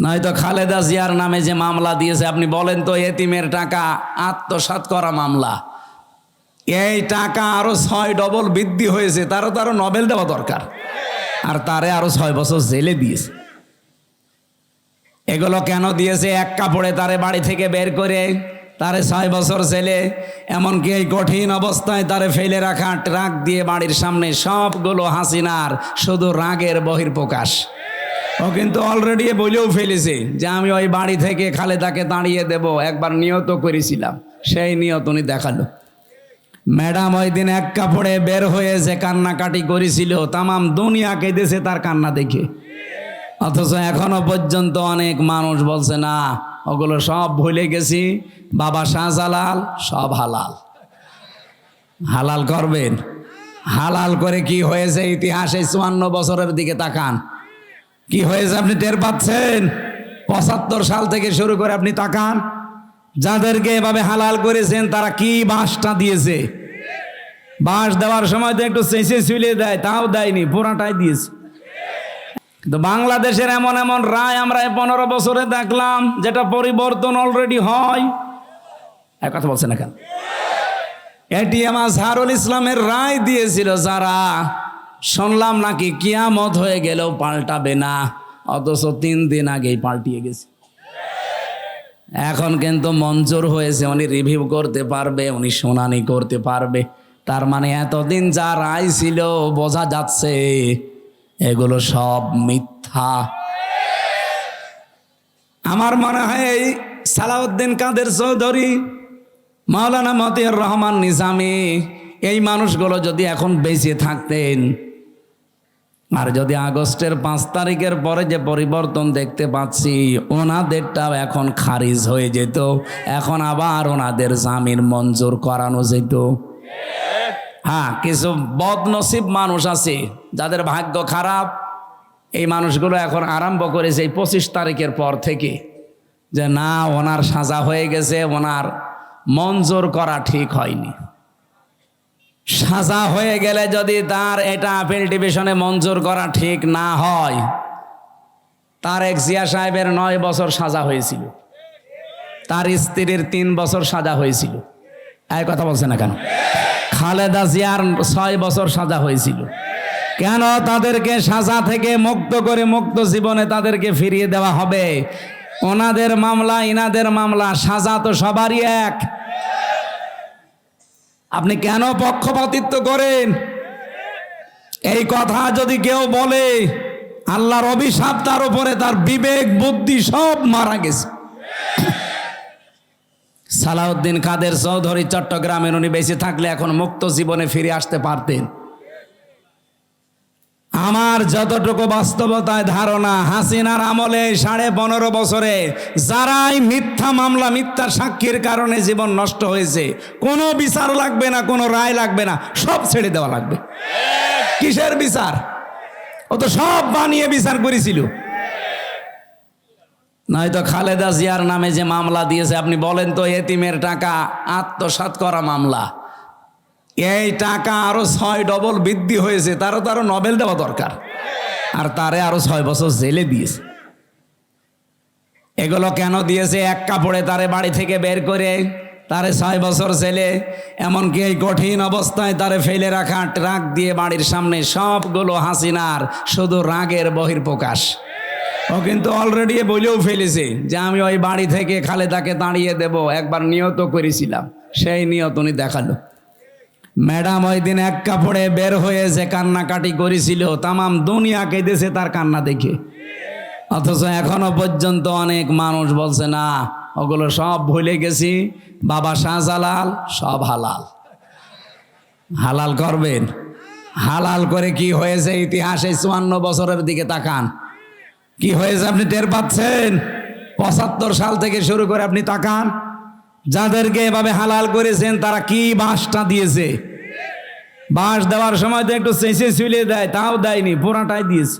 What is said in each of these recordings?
নয়তো খালেদা জিয়ার নামে যে মামলা দিয়েছে, আপনি বলেন তো এতিমের টাকা আত্মসাৎ করা মামলা। এই টাকা আরও ছয় ডবল বৃদ্ধি হয়েছে, তারও তারও নবেল দেওয়া দরকার। আর তারে আরও ছয় বছর জেলে দিয়েছে। এগুলো কেন দিয়েছে? এক কাপড়ে তারে বাড়ি থেকে বের করে তারে ছয় বছর ছেলে এমনকি এই কঠিন অবস্থায় তারে ফেলে রাখা ট্রাক দিয়ে বাড়ির সামনে সবগুলো হাসিনার শুধু রাগের বহির্প্রকাশ ও কিন্তু অলরেডি বলেও ফেলেছে যে আমি ওই বাড়ি থেকে খালেদাকে দাঁড়িয়ে দেব, একবার নিয়ত করেছিলাম, সেই নিয়ত উনি দেখাল। ম্যাডাম ওই দিন এক কাপড়ে বের হয়েছে কান্নাকাটি করেছিল, তামাম দুনিয়া কেঁদেছে তার কান্না দেখে। অথচ এখনও পর্যন্ত অনেক মানুষ বলছে, না, ওগুলো সব ভুলে গেছি, বাবা শাহজালাল, সব হালাল। হালাল করবেন? হালাল করে কি হয়েছে? ইতিহাসে চুয়ান্ন বছরের দিকে তাকান। কি হয়েছে আপনি টের পাচ্ছেন? পঁচাত্তর সাল থেকে শুরু করে আপনি তাকান। যাদেরকে এভাবে হালাল করেছেন, তারা কি বাঁশটা দিয়েছে? বাঁশ দেওয়ার সময় তো একটু চেঁচে চুলিয়ে দেয়, তাও দেয়নি, পুরাটাই দিয়েছে। কিন্তু বাংলাদেশের এমন এমন রায় আমরা এই পনেরো বছরে দেখলাম, যেটা পরিবর্তন অলরেডি হয়। এক কথা বলছে না কেন? এটিএম আজহারুল ইসলামের রায় দিয়েছিল যারা শুনলাম নাকি কিয়ামত হয়ে গেলেও পাল্টাবে না। অথচ তিন দিন আগেই পাল্টিয়ে গেছে। এখন কিন্তু মঞ্জুর হয়েছে, উনি রিভিউ করতে পারবে, উনি শুনানি করতে পারবে। তার মানে এতদিন যা রায় ছিল, বোঝা যাচ্ছে এগুলো সব মিথ্যা। আমার মনে হয় এই সালাউদ্দিন কাদের চৌধুরী, মাওলানা মতিউর রহমান নিজামি, এই মানুষগুলো যদি এখন বেঁচে থাকতেন আর যদি আগস্টের পাঁচ তারিখের পরে যে পরিবর্তন দেখতে পাচ্ছি ওনাদেরটাও এখন খারিজ হয়ে যেত। এখন আবার ওনাদের জামিন মঞ্জুর করানো যেত। হ্যাঁ কিছু বদনসিব মানুষ আছে, যাদের ভাগ্য খারাপ। এই মানুষগুলো এখন আরম্ভ করেছে এই পঁচিশ তারিখের পর থেকে যে না, ওনার সাজা হয়ে গেছে, ওনার মঞ্জুর করা ঠিক হয়নি। সাজা হয়ে গেলে যদি তার এটা আপিল ডিভিশনে মঞ্জুর করা ঠিক না হয়, তার এক জিয়া সাহেবের নয় বছর সাজা হয়েছিল। তার স্ত্রীর তিন বছর সাজা হয়েছিল। এক কথা বলছে না কেন? খালেদা জিয়ার ছয় বছর সাজা হয়েছিল। কেন তাদেরকে সাজা থেকে মুক্ত করে মুক্ত জীবনে তাদেরকে ফিরিয়ে দেওয়া হবে? ওনাদের মামলা, ইনাদের মামলা, সাজা তো সবারই এক। আপনি কেন পক্ষপাতিত্ব করেন? এই কথা যদি কেউ বলে, আল্লাহর অভিশাপ তার উপরে, তার বিবেক, বুদ্ধি সব মারা গেছে। সালাউদ্দিন কাদের চৌধুরী চট্টগ্রামের উনি বেঁচে থাকলে এখন মুক্ত জীবনে ফিরে আসতে পারতেন। আমার যতটুকু বাস্তবতায় ধারণা, হাসিনার আমলে সাড়ে পনেরো বছরে যারাই মিথ্যা মামলা, মিথ্যা সাক্ষীর কারণে জীবন নষ্ট হয়েছে, কোনো বিচার লাগবে না, কোনো রায় লাগবে না, সব ছেড়ে দেওয়া লাগবে। কিসের বিচার? ও তো সব বানিয়ে বিচার করেছিল। নয়তো খালেদা জিয়ার নামে যে মামলা দিয়েছে, আপনি বলেন তো এতিমের টাকা আত্মসাৎ করা মামলা। এই টাকা আরও ছয় ডবল বৃদ্ধি হয়েছে, তারও তো আরও নবেল দেওয়া দরকার। আর তারে আরও ছয় বছর জেলে দিয়েছে। এগুলো কেন দিয়েছে? এক কাপড়ে তারে বাড়ি থেকে বের করে তারে ছয় বছর ছেলে এমনকি এই কঠিন অবস্থায় তারে ফেলে রাখা ট্রাক দিয়ে বাড়ির সামনে সবগুলো হাসিনার শুধু রাগের বহির্প্রকাশ ও কিন্তু অলরেডি বলেও ফেলেছে যে আমি ওই বাড়ি থেকে খালেদাকে দাঁড়িয়ে দেব, একবার নিয়ত করেছিলাম, সেই নিয়ত উনি দেখাল। ম্যাডাম ওই দিন এক কাপড়ে বের হয়েছে কান্নাকাটি করেছিল, তামাম দুনিয়া কেঁদেছে তার কান্না দেখে। অথচ এখনও পর্যন্ত অনেক মানুষ বলছে, না, ওগুলো সব ভুলে গেছি। বাবা শাহজালাল, সব হালাল। হালাল করবেন? হালাল করে কি হয়েছে ইতিহাসে চুয়ান্ন বছরের দিকে তাকান। কি হয়েছে আপনি টের পাচ্ছেন? পঁচাত্তর সাল থেকে শুরু করে আপনি তাকান। যাদেরকে এভাবে হালাল করেছেন, তারা কি বাঁশটা দিয়েছে? বাঁশ দেওয়ার সময় তো একটু চেঁচে চুলিয়ে দেয়, তাও দেয়নি, পুরাটাই দিয়েছে।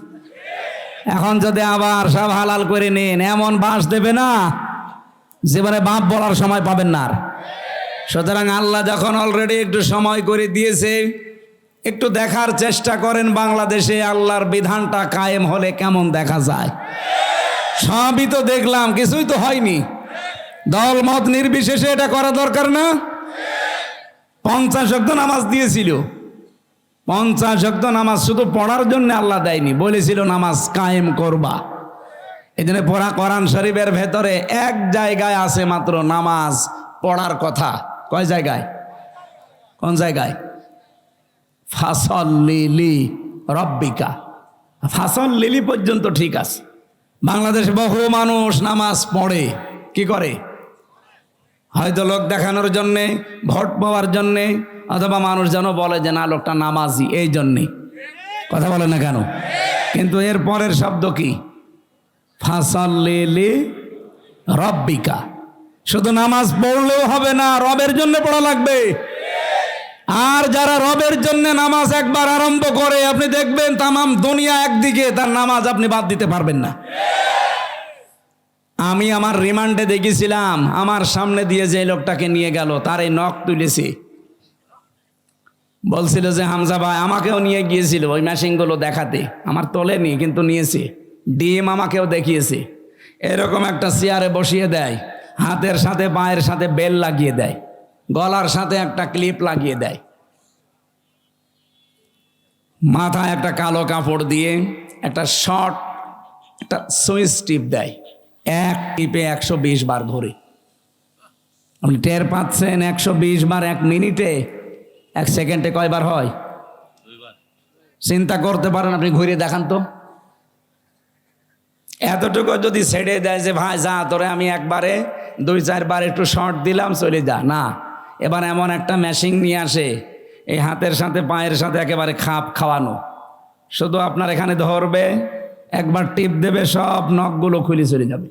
এখন যদি আবার সব হালাল করে নেন, এমন বাঁশ দেবে না, জীবনে বাপ বলার সময় পাবেন না আর। সুতরাং আল্লাহ যখন অলরেডি একটু সময় করে দিয়েছে, একটু দেখার চেষ্টা করেন বাংলাদেশে, আল্লাহর বিধানটা কায়েম হলে কেমন দেখা যায়। সবই তো দেখলাম, কিছুই তো হয়নি। দল মত নির্বিশেষে এটা করা দরকার না? পঞ্চাশ অক্ত নামাজ দিয়েছিল। পঞ্চাশ অক্ত নামাজ শুধু পড়ার জন্য আল্লাহ দেয়নি, বলেছিল নামাজ কায়েম করবা। এই জন্য পড়া কোরআন শরীফের ভেতরে এক জায়গায় আছে মাত্র নামাজ পড়ার কথা। কয় জায়গায়? কোন জায়গায়? ফাসল লিলি রব্বিকা। ফাসল লিলি পর্যন্ত ঠিক আছে। বাংলাদেশ বহু মানুষ নামাজ পড়ে, কি করে? হয়তো লোক দেখানোর জন্যে, ভোট পাওয়ার জন্যে, অথবা মানুষ যেন বলে যে না, লোকটা নামাজি, এই জন্যে। কথা বলে না কেন? কিন্তু এর পরের শব্দ কি? ফাসাল্লি রব্বিকা। শুধু নামাজ পড়লেও হবে না, রবের জন্য পড়া লাগবে। আর যারা রবের জন্য নামাজ একবার আরম্ভ করে, আপনি দেখবেন তামাম দুনিয়া একদিকে, তার নামাজ আপনি বাদ দিতে পারবেন না। আমি আমার রিমান্ডে দেখেছিলাম আমার সামনে দিয়ে যে লোকটাকে নিয়ে গেল, তার এই নখ তুলেছে। বলছিল যে, হামজা ভাই, আমাকেও নিয়ে গিয়েছিল ওই মেশিনগুলো দেখাতে। আমার তোলেনি কিন্তু নিয়েছে। ডিম আমাকেও দেখিয়েছে। এরকম একটা চেয়ারে বসিয়ে দেয়, হাতের সাথে, পায়ের সাথে বেল লাগিয়ে দেয়, গলার সাথে একটা ক্লিপ লাগিয়ে দেয়। মাথায় একটা কালো কাপড় দিয়ে একটা শর্ট, একটা সুইচ টিপ দেয়। এক টিপে একশো বিশ বার ঘুরে আপনি টের পাচ্ছেন একশো বিশ বার এক মিনিটে এক সেকেন্ডে কয়বার হয়? চিন্তা করতে পারেন আপনি ঘুরে দেখান তো। এতটুকু যদি ছেড়ে দেয় যে ভাই যা তোরে আমি একবারে দুই চারবার একটু শর্ট দিলাম চলে যা। না এবার এমন একটা মেশিন নিয়ে আসে এই হাতের সাথে পায়ের সাথে একেবারে খাপ খাওয়ানো। শুধু আপনার এখানে ধরবে একবার টিপ দেবে, সব নখগুলো খুলে চলে যাবে।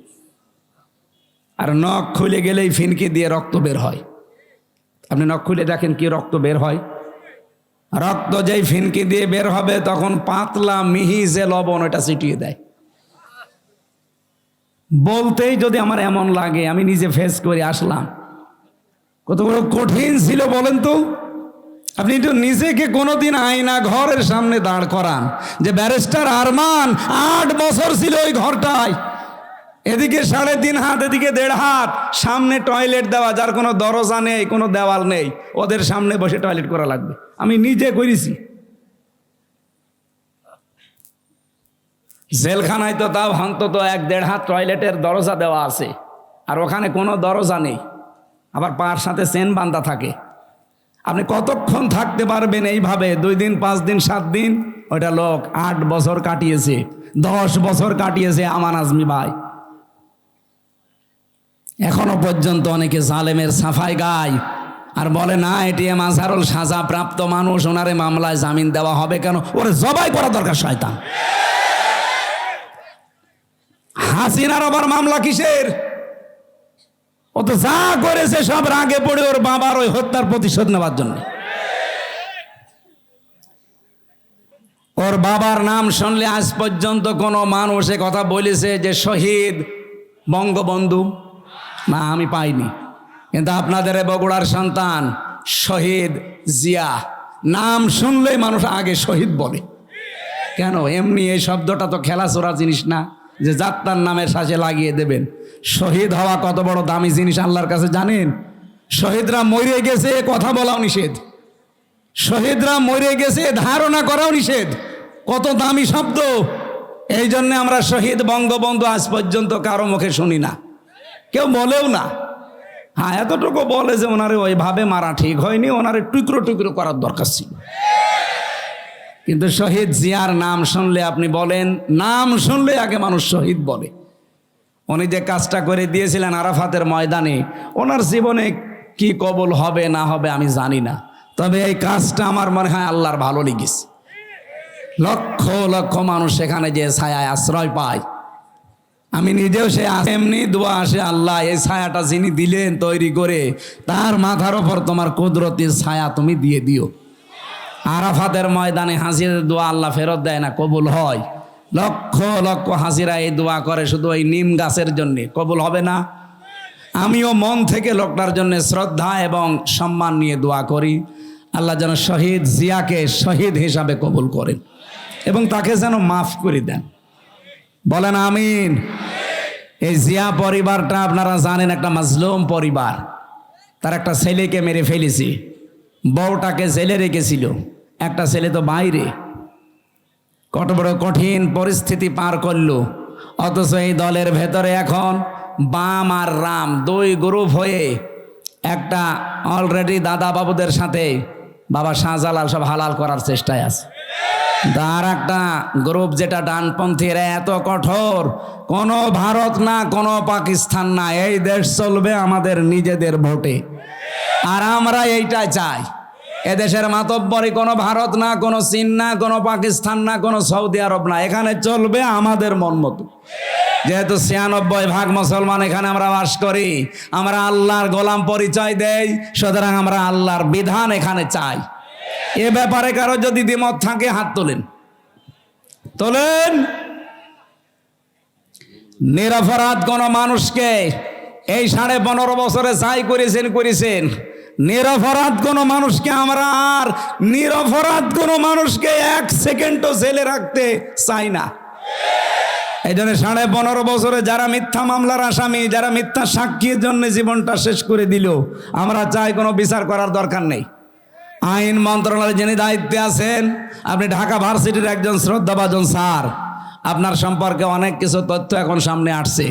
আর নখ খুলে গেলেই ফিনকি দিয়ে রক্ত বের হয়। আপনি নখ খুলে দেখেন কি রক্ত বের হয়। রক্ত যেই ফিনকি দিয়ে বের হবে, তখন পাতলা মিহি যে লবণ ওটা ছিটিয়ে দেয়। বলতেই যদি আমার এমন লাগে, আমি নিজে ফেস করে আসলাম। কত বড় কঠিন ছিল বলেন তো। আপনি একটু নিজেকে কোনোদিন আয়না ঘরের সামনে দাঁড় করান। যে ব্যারিস্টার আরমান, আট বছর ছিল ওই ঘরটায়। এদিকে সাড়ে তিন হাত, এদিকে দেড় হাত। সামনে টয়লেট দেওয়া, যার কোনো দরজা নেই, কোনো দেওয়াল নেই। ওদের সামনে বসে টয়লেট করা লাগবে। আমি নিজে করেছি। জেলখানায় তো তাও অন্তত এক দেড় হাত টয়লেটের দরজা দেওয়া আছে। আর ওখানে কোনো দরজা নেই। আবার পার সাথে চেন বান্ধা থাকে। আপনি কতক্ষণ থাকতে পারবেন এইভাবে? দুই দিন, পাঁচ দিন, সাত দিন? ওইটা লোক আট বছর কাটিয়েছে, দশ বছর কাটিয়েছে আমান আজমি ভাই। এখনও পর্যন্ত অনেকে জালেমের সাফাই গায়। আর বলে, না এটিএম আজহারুল সাজা, প্রাপ্ত মানুষ, ওনারে মামলায় জামিন দেওয়া হবে কেন? ওরে জবাই করা দরকার, শয়তান। হাসিনার আবার মামলা কিসের? ও তো যা করেছে সব রাগে পড়ে ওর বাবার ওই হত্যার প্রতিশোধ নেওয়ার জন্য। ওর বাবার নাম শুনলে আজ পর্যন্ত কোনো মানুষ কথা বলেছে যে শহীদ বঙ্গবন্ধু। না, আমি পাইনি। কিন্তু আপনাদের বগুড়ার সন্তান শহীদ জিয়া, নাম শুনলেই মানুষ আগে শহীদ বলে। কেন? এমনি এই শব্দটা তো খেলাচোরা জিনিস না। যে যাত্রার নামের সাথে লাগিয়ে দেবেন। শহীদ হওয়া কত বড় দামি জিনিস আল্লাহর কাছে জানেন? শহীদরা মরে গেছে, কথা বলাও নিষেধ। শহীদরা মরে গেছে, ধারণা করাও নিষেধ। কত দামি শব্দ। এই জন্যে আমরা শহীদ বঙ্গবন্ধু আজ পর্যন্ত কারও মুখে শুনি না। কেউ বলেও না। হ্যাঁ এতটুকু বলে যে ওনারে ওইভাবে মারা ঠিক হয়নি, ওনারে টুকরো টুকরো করার দরকার ছিল। কিন্তু শহীদ জিয়ার নাম শুনলে আপনি বলেন, নাম শুনলে আগে মানুষ শহীদ বলে। উনি যে কাজটা করে দিয়েছিলেন আরাফাতের ময়দানে, ওনার জীবনে কি কবল হবে না হবে আমি জানি না। তবে এই কাজটা আমার মনে হয় আল্লাহর ভালো লেগেছে। লক্ষ লক্ষ মানুষ সেখানে যে ছায়ায় আশ্রয় পায়। আমি নিজেও সে এমনি দোয়া আসে, আল্লাহ, এই ছায়াটা যিনি দিলেন তৈরি করে, তার মাথার ওপর তোমার কুদরতির ছায়া তুমি দিয়ে দিও। আরাফাতের ময়দানে হাসিদের দোয়া আল্লাহ ফেরত দেয় না, কবুল হয়। লক্ষ লক্ষ হাজিরা এই দোয়া করে শুধু ওই নিম গাছের জন্যে, কবুল হবে না। আমিও মন থেকে লোকটার জন্য শ্রদ্ধা এবং সম্মান নিয়ে দোয়া করি। আল্লাহ যেন শহীদ জিয়াকে শহীদ হিসাবে কবুল করেন এবং তাকে যেন মাফ করে দেন। বলেন আমিন। এই জিয়া পরিবারটা আপনারা জানেন একটা মাজলুম পরিবার। তার একটা ছেলেকে মেরে ফেলেছি। বউটাকে জেলে রেখেছিল। একটা ছেলে তো বাইরে। কত বড় কঠিন পরিস্থিতি পার করল। অথচ এই দলের ভেতরে এখন বাম আর রাম দুই গ্রুপ হয়ে একটা অলরেডি দাদা বাবুদের সাথে বাবা শাহজালাল সব হালাল করার চেষ্টায় আছে। তার একটা গ্রুপ যেটা ডানপন্থী এরা এত কঠোর, কোনো ভারত না, কোনো পাকিস্তান না, এই দেশ চলবে আমাদের নিজেদের ভোটে। আর আমরা এইটাই চাই। এদেশের মাতব্বরী কোনো ভারত না, কোনো চীন না, কোনো পাকিস্তান না, কোনো সৌদি আরব না। এখানে চলবে আমাদের মন মতো। যেহেতু ছিয়ানব্বই ভাগ মুসলমান এখানে আমরা বাস করি, আমরা আল্লাহর গোলাম পরিচয় দেই, সুতরাং আমরা আল্লাহর বিধান এখানে চাই। এ ব্যাপারে কারও যদি দ্বিমত থাকে, হাত তোলেন। তোলেন। নিরপরাধ কোনো মানুষকে এই সাড়ে পনেরো বছরে চাই করেছেন করেছেন। নিরপরাধ কোন মানুষকে আমরা আর নিরপরাধ কোন মানুষকে এক সেকেন্ডও জেলে রাখতে চাই না। এই জন্য সাড়ে পনেরো বছরে যারা মিথ্যা মামলার আসামি, যারা মিথ্যা সাক্ষীর জন্য জীবনটা শেষ করে দিল, আমরা চাই কোনো বিচার করার দরকার নেই। আইন মন্ত্রণালয়ে যিনি দায়িত্বে আছেন, আপনি ঢাকা ভার্সিটির একজন শ্রদ্ধাভাজন স্যার। আপনার সম্পর্কে অনেক কিছু তথ্য এখন সামনে আসছে।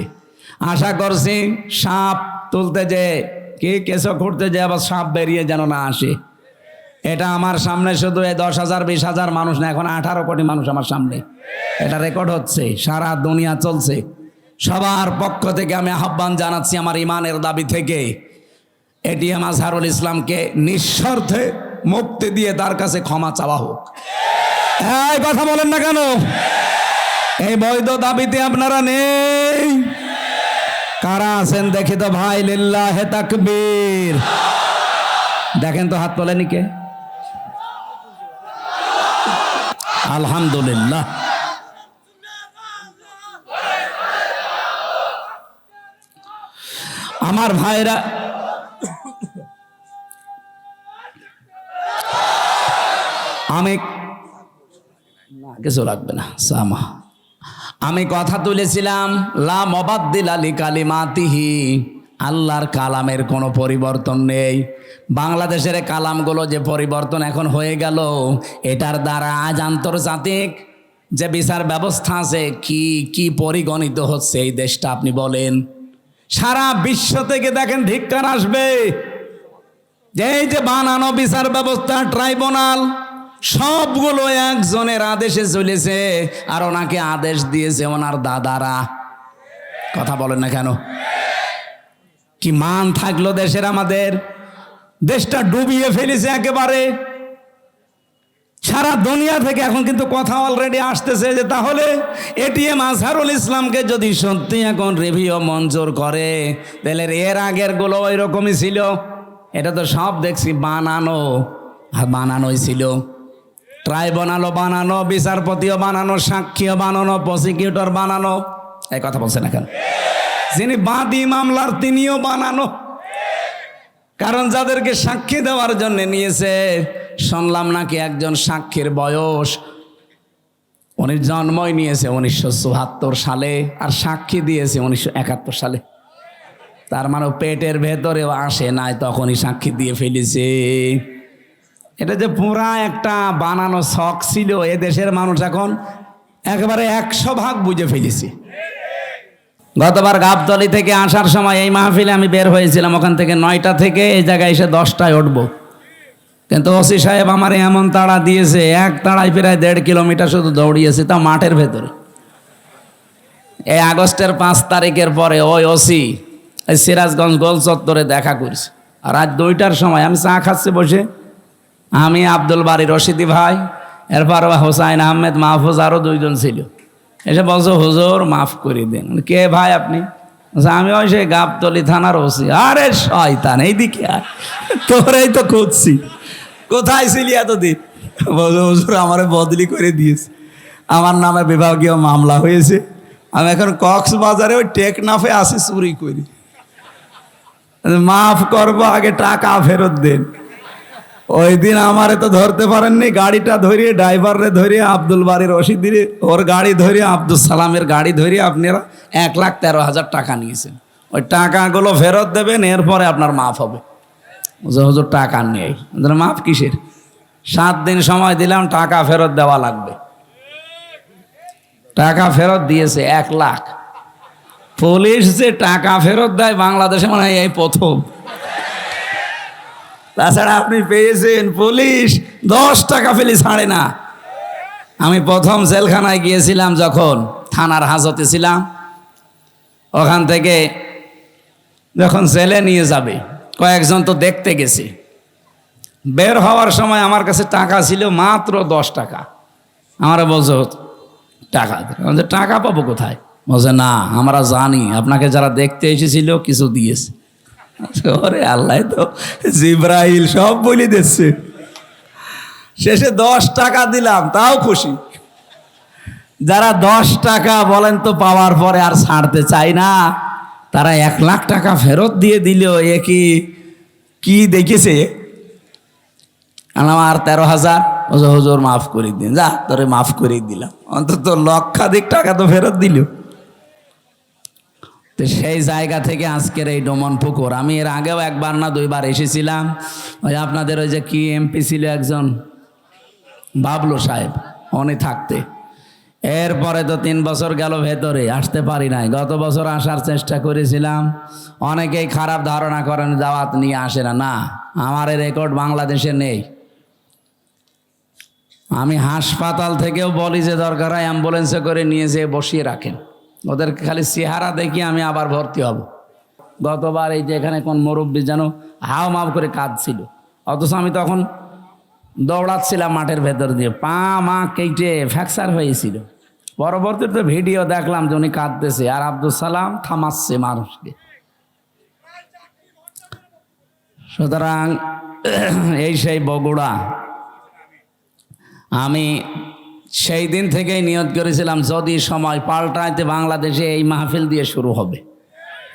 আশা করছি সাপ তুলতে যে কি কেসও খুঁড়তে যে আবার সাপ বেরিয়ে যেন না আসে। এটা আমার সামনে শুধু এই দশ হাজার, বিশ হাজার মানুষ না, এখন আঠারো কোটি মানুষ আমার সামনে। এটা রেকর্ড হচ্ছে, সারা দুনিয়া চলছে। সবার পক্ষ থেকে আমি আহ্বান জানাচ্ছি আমার ইমানের দাবি থেকে। এটিএম আজহারুল ইসলামকে নিঃস্বার্থে মুক্তি দিয়ে তার কাছে ক্ষমা চাওয়া হোক। হ্যাঁ কথা বলেন না কেন? এই বৈধ দাবিতে আপনারা নেই। কারা আছেন দেখি তো ভাই, লিল্লাহে তাকবীর। দেখেন তো হাত তোলেনি কে? আলহামদুলিল্লাহ। আমার ভাইরা আমি কিছু লাগবে না, সামা। আমি কথা তুলেছিলাম, লা মবাদ্দিল আলী কালিমাতিহি। আল্লাহর কালামের কোনো পরিবর্তন নেই। বাংলাদেশের কালামগুলো যে পরিবর্তন এখন হয়ে গেল, এটার দ্বারা আজ আন্তর্জাতিক যে বিচার ব্যবস্থা আছে, কি কি পরিগণিত হচ্ছে এই দেশটা আপনি বলেন। সারা বিশ্ব থেকে দেখেন ধিক্কার আসবে। যে এই যে বানানো বিচার ব্যবস্থা, ট্রাইব্যুনাল সবগুলো একজনের আদেশে চলেছে আর ওনাকে আদেশ দিয়েছে ওনার দাদারা। কথা বলেন না কেন? কি মান থাকল দেশের আমাদের? দেশটা ডুবিয়ে ফেলেছে একেবারে। সারা দুনিয়া থেকে এখন কিন্তু কথা অলরেডি আসতেছে যে তাহলে এটিএম আজহারুল ইসলামকে যদি সত্যি এখন রিভিউ মঞ্জুর করে, তাহলে এর আগেরগুলো ওই রকমই ছিল। এটা তো সব দেখছি, বানানো। বানানোই ছিল। ট্রাইব্যুনালও বানানো, বিচারপতিও বানানো, সাক্ষীও বানানো প্রসিকিউটর বানানো। এই কথা বলছেন এখন যিনি বাদী মামলার তিনিও বানানো। কারণ যাদেরকে সাক্ষী দেওয়ার জন্য নিয়েছে, শুনলাম নাকি একজন সাক্ষীর বয়স। উনি জন্মই নিয়েছে উনিশশো চুয়াত্তর সালে আর সাক্ষী দিয়েছে উনিশশো একাত্তর সালে। তার মানে পেটের ভেতরেও আসে নাই, তখনই সাক্ষী দিয়ে ফেলেছে। এটা যে পুরা একটা বানানো শখ ছিল এ দেশের মানুষ এখন একেবারে একশো ভাগ বুঝে ফেলেছি। গতবার গাবতলি থেকে আসার সময় এই মাহফিলে আমি বের হয়েছিলাম, ওখান থেকে নয়টা থেকে এই জায়গায় এসে দশটায় উঠবো। কিন্তু ওসি সাহেব আমার এমন তাড়া দিয়েছে, এক তাড়ায় প্রায় দেড় কিলোমিটার শুধু দৌড়িয়েছে, তা মাঠের ভেতরে। এই আগস্টের পাঁচ তারিখের পরে ওই ওসি সিরাজগঞ্জ গোল চত্বরে দেখা করছে। আর আজ দুইটার সময় আমি চা খাচ্ছি বসে আমি আব্দুল বাড়ি রশিদি ভাই এরপর হোসাইন আহমেদ, মাহফুজ আরও দুইজন ছিল। এসে বলছো, হুজুর, মাফ করে দিন। কে ভাই আপনি? আমি ওই সেই গাবতলি থানার ওসি। আরে শয়তান, এইদিকে আর তোরাই তো খুঁজছি। কোথায় ছিলি এতদিন? বলছে, হুজুর, আমারে বদলি করে দিয়েছে। আমার নামে বিভাগীয় মামলা হয়েছে। আমি এখন কক্সবাজারে ওই টেকনাফে আসি চুরি করি। মাফ করব, আগে টাকা ফেরত দেন। ওই দিন আমারে তো ধরতে পারেননি, গাড়িটা ধরিয়ে ড্রাইভারে ধরিয়ে, আব্দুল বাড়ির দিয়ে ওর গাড়ি ধরিয়ে, আব্দুল সালামের গাড়ি ধরিয়ে আপনারা এক লাখ তেরো হাজার টাকা নিয়েছেন। ওই টাকাগুলো ফেরত দেবেন, এরপরে আপনার মাফ হবে। হুজুর, টাকা নেই। মাফ কিসের? সাত দিন সময় দিলাম, টাকা ফেরত দেওয়া লাগবে। টাকা ফেরত দিয়েছে এক লাখ। পুলিশ যে টাকা ফেরত দেয়, বাংলাদেশে মনে হয় এই প্রথম। তাছাড়া আপনি পেয়েছেন পুলিশ, দশ টাকা ফেলি ছাড়ে না। আমি প্রথম জেলখানায় গিয়েছিলাম যখন থানার হাজতে ছিলাম। ওখান থেকে যখন জেলে নিয়ে যাবে, কয়েকজন তো দেখতে গেছে। বের হওয়ার সময় আমার কাছে টাকা ছিল মাত্র দশ টাকা। আমার বলছে, টাকা। টাকা পাবো কোথায়? বলছে, না, আমরা জানি। আপনাকে যারা দেখতে এসেছিল, কিছু দিয়েছে। ওরে আল্লাহ তো জিব্রাইল সব বলে দিচ্ছে। শেষে দশ টাকা দিলাম, তাও খুশি। যারা দশ টাকা বলেন তো পাওয়ার পরে আর ছাড়তে চাই না, তারা এক লাখ টাকা ফেরত দিয়ে দিল এ কি কি দেখেছে? আমার তেরো হাজার হুজুর, মাফ করে দিন। যা, তোরে মাফ করে দিলাম। অন্তত লক্ষাধিক টাকা তো ফেরত দিল। তো সেই জায়গা থেকে আজকের এই ডোমন পুকুর। আমি এর আগেও একবার না দুইবার এসেছিলাম। ওই আপনাদের ওই যে কি এমপি ছিল একজন? বাবলু সাহেব, উনি থাকতে। এরপরে তো তিন বছর গেল ভেতরে, আসতে পারি নাই। গত বছর আসার চেষ্টা করেছিলাম। অনেকেই খারাপ ধারণা করেন, দাওয়াত নিয়ে আসে না। না, আমার রেকর্ড বাংলাদেশে নেই। আমি হাসপাতাল থেকেও বলি যে, দরকার হয় অ্যাম্বুলেন্সে করে নিয়ে যেয়ে বসিয়ে রাখেন। ওদের খালি চেহারা দেখি আমি আবার ভর্তি হব। গতবার এই যে এখানে কোন মুরব্বী যেন হাও মাও করে কাঁদছিল। অথচ আমি তখন দৌড়াচ্ছিলাম মাঠের ভেতর দিয়ে, পা মা কেটে ফ্র্যাকচার হয়েছিল। পরবর্তীতে ভিডিও দেখলাম যে উনি কাঁদতেছে, আর আব্দুল সালাম থামাচ্ছে মানুষকে। সুতরাং এই সেই বগুড়া, আমি সেই দিন থেকেই নিয়ত করেছিলাম, যদি সময় পাল্টাইতে বাংলাদেশে এই মাহফিল দিয়ে শুরু হবে।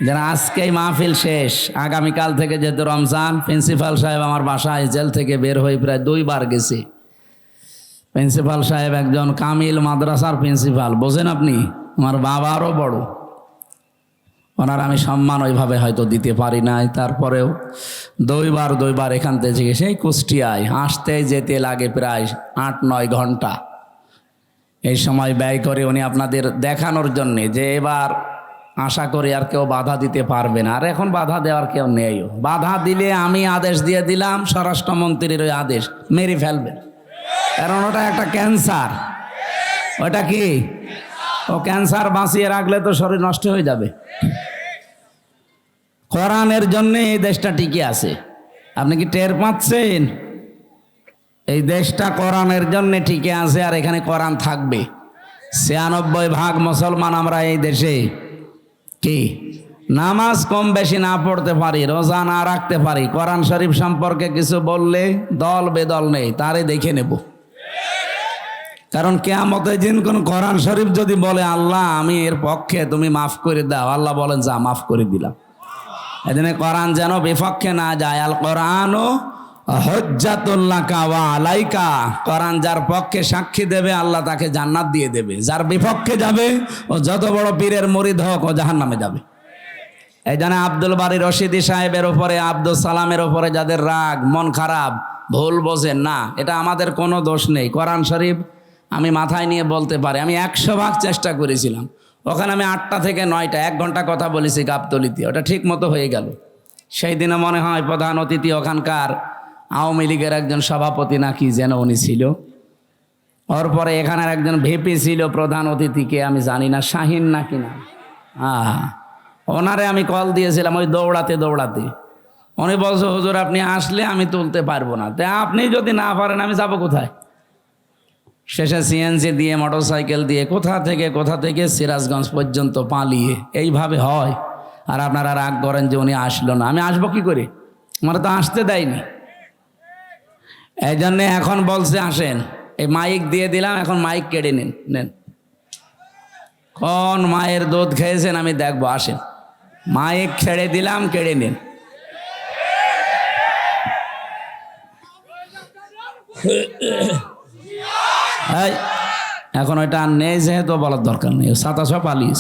যেন আজকেই মাহফিল শেষ। আগামীকাল থেকে যেহেতু রমজান, প্রিন্সিপাল সাহেব আমার বাসায় জেল থেকে বের হয়ে প্রায় দুইবার গেছে। প্রিন্সিপাল সাহেব একজন কামিল মাদ্রাসার প্রিন্সিপাল। বোঝেন আপনি? আমার বাবারও বড়। ওনার আমি সম্মান ওইভাবে হয়তো দিতে পারি নাই, তারপরেও দুইবার দুইবার এখান থেকে সেই কুষ্টিয়ায় আসতে যেতে লাগে প্রায় আট নয় ঘণ্টা। এই সময় ব্যয় করে উনি আপনাদের দেখানোর জন্যে যে এবার আশা করি আর কেউ বাধা দিতে পারবে না। আর এখন বাধা দেওয়ার কেউ নেইও বাধা দিলে আমি আদেশ দিয়ে দিলাম, স্বরাষ্ট্রমন্ত্রীর ওই আদেশ মেরে ফেলবেন কারণ ওটা একটা ক্যান্সার। ওটা কি? ও ক্যান্সার বাঁচিয়ে রাখলে তো শরীর নষ্ট হয়ে যাবে। কোরআনের জন্যে এই দেশটা টিকে আছে। আপনি কি টের পাচ্ছেন? এই দেশটা কোরআনের জন্য ঠিকই আছে আর এখানে কোরআন থাকবে। ছিয়ানব্বই ভাগ মুসলমান আমরা এই দেশে। কি? নামাজ কম বেশি না পড়তে পারি, রোজা না রাখতে পারি, কোরআন শরীফ সম্পর্কে কিছু বললে দল বেদল নেই, তারে দেখে নেব। কারণ কেয়ামতের দিন কোন কোরআন শরীফ যদি বলে, আল্লাহ, আমি এর পক্ষে, তুমি মাফ করে দাও। আল্লাহ বলেন, যা, মাফ করে দিলাম। এদিনে কোরআন যেন বিপক্ষে না যায় আল কোরআনও হজ্জাতুল্লাহ কাওয়া আলাইকা। কোরআন যার পক্ষে সাক্ষী দেবে, আল্লাহ তাকে জান্নাত দিয়ে দেবে। যার বিপক্ষে যাবে, ও যত বড় পীরের মরিদ হোক, ও জাহান নামে যাবে। এই জন্য আব্দুল বাড়ি রশিদি সাহেবের ওপরে আব্দুল সালামের ওপরে যাদের রাগ, মন খারাপ, ভুল বোঝেন, না, এটা আমাদের কোনো দোষ নেই। কোরআন শরীফ আমি মাথায় নিয়ে বলতে পারি। আমি একশো ভাগ চেষ্টা করেছিলাম। ওখানে আমি আটটা থেকে নয়টা, এক ঘণ্টা কথা বলেছি গাবতলিতে। ওটা ঠিক মতো হয়ে গেল। সেই দিনে মনে হয় প্রধান অতিথি ওখানকার আওয়ামী লীগের একজন সভাপতি নাকি যেন উনি ছিল। ওর পরে এখানের একজন ভিপি ছিল, প্রধান অতিথিকে, আমি জানি না, শাহিন নাকি না। হ্যাঁ ওনারে আমি কল দিয়েছিলাম, ওই দৌড়াতে দৌড়াতে। উনি বলছে, হুজুর, আপনি আসলে আমি তুলতে পারব না। তা আপনি যদি না পারেন, আমি যাব কোথায়? শেষে সিএনজি দিয়ে, মোটরসাইকেল দিয়ে, কোথা থেকে কোথা থেকে, সিরাজগঞ্জ পর্যন্ত পালিয়ে। এইভাবে হয়। আর আপনারা রাগ করেন যে উনি আসলো না। আমি আসব কি করে? আমার তো আসতে দেয়নি। এই জন্যে এখন বলছে, আসেন। এই মাইক দিয়ে দিলাম, এখন মাইক কেড়ে নিন, নেন। কোন মায়ের দুধ খেয়েছেন আমি দেখব, আসেন। মাইক ছেড়ে দিলাম, কেড়ে নিন। এখন ওইটা আর নেই, যেহেতু বলার দরকার নেই। সাতাশ পালিস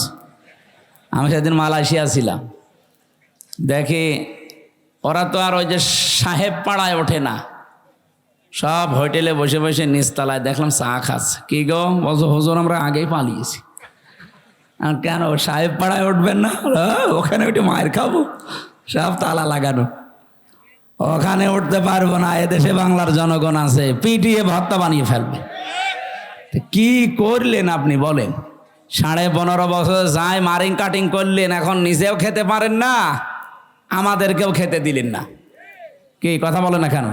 আমি সেদিন মালয়েশিয়া ছিলাম। দেখি, ওরা তো আর ওই যে সাহেব পাড়ায় ওঠে না। সব হোটেলে বসে বসে নিচতলায় দেখলাম চা খাচ্ছে। কি গো? বলছো, হুজুর, আমরা আগেই পালিয়েছি। আর কেন? সাহেব পাড়ায় উঠবেন না? ওখানে উঠে মায়ের খাব? সব তালা লাগানো। ওখানে উঠতে পারব না, এদেশে বাংলার জনগণ আছে, পিটিয়ে ভত্তা বানিয়ে ফেলবে। কি করলেন আপনি, বলেন? সাড়ে পনেরো বছর যায় মারিং কাটিং করলেন, এখন নিজেও খেতে পারেন না, আমাদেরকেও খেতে দিলেন না। কি, কথা বলে না কেন?